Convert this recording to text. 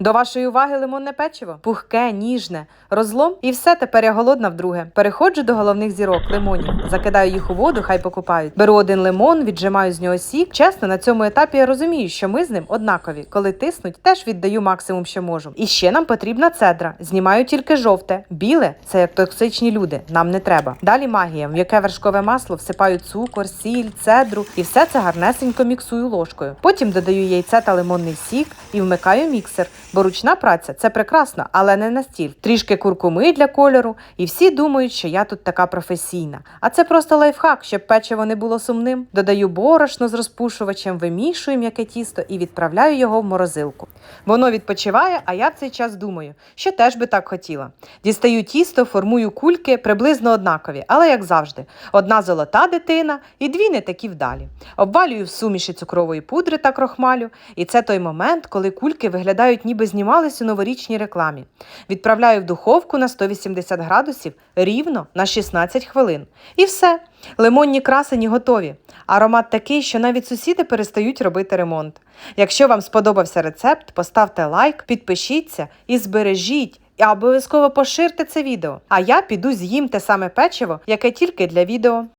До вашої уваги лимонне печиво. Пухке, ніжне, розлом і все тепер я голодна вдруге. Переходжу до головних зірок лимонів. Закидаю їх у воду, хай покупають. Беру один лимон, віджимаю з нього сік. Чесно, на цьому етапі я розумію, що ми з ним однакові. Коли тиснуть, теж віддаю максимум, що можу. І ще нам потрібна цедра. Знімаю тільки жовте. Біле це як токсичні люди. Нам не треба. Далі магія, в яке вершкове масло всипаю цукор, сіль, цедру і все це гарнесенько міксую ложкою. Потім додаю яйце та лимонний сік і вмикаю міксер. Бо ручна праця це прекрасно, але не настіль. Трішки куркуми для кольору, і всі думають, що я тут така професійна. А це просто лайфхак, щоб печиво не було сумним. Додаю борошно з розпушувачем, вимішую м'яке тісто і відправляю його в морозилку. Воно відпочиває, а я в цей час думаю, що теж би так хотіла. Дістаю тісто, формую кульки приблизно однакові, але як завжди, одна золота дитина і дві не такі вдалі. Обвалюю в суміші цукрової пудри та крохмалю, і це той момент, коли кульки виглядають, ніби знімались у новорічній рекламі. Відправляю в духовку на 180 градусів рівно на 16 хвилин. І все. Лимонні красені готові. Аромат такий, що навіть сусіди перестають робити ремонт. Якщо вам сподобався рецепт, поставте лайк, підпишіться і збережіть. І обов'язково поширте це відео. А я піду з'їм те саме печиво, яке тільки для відео.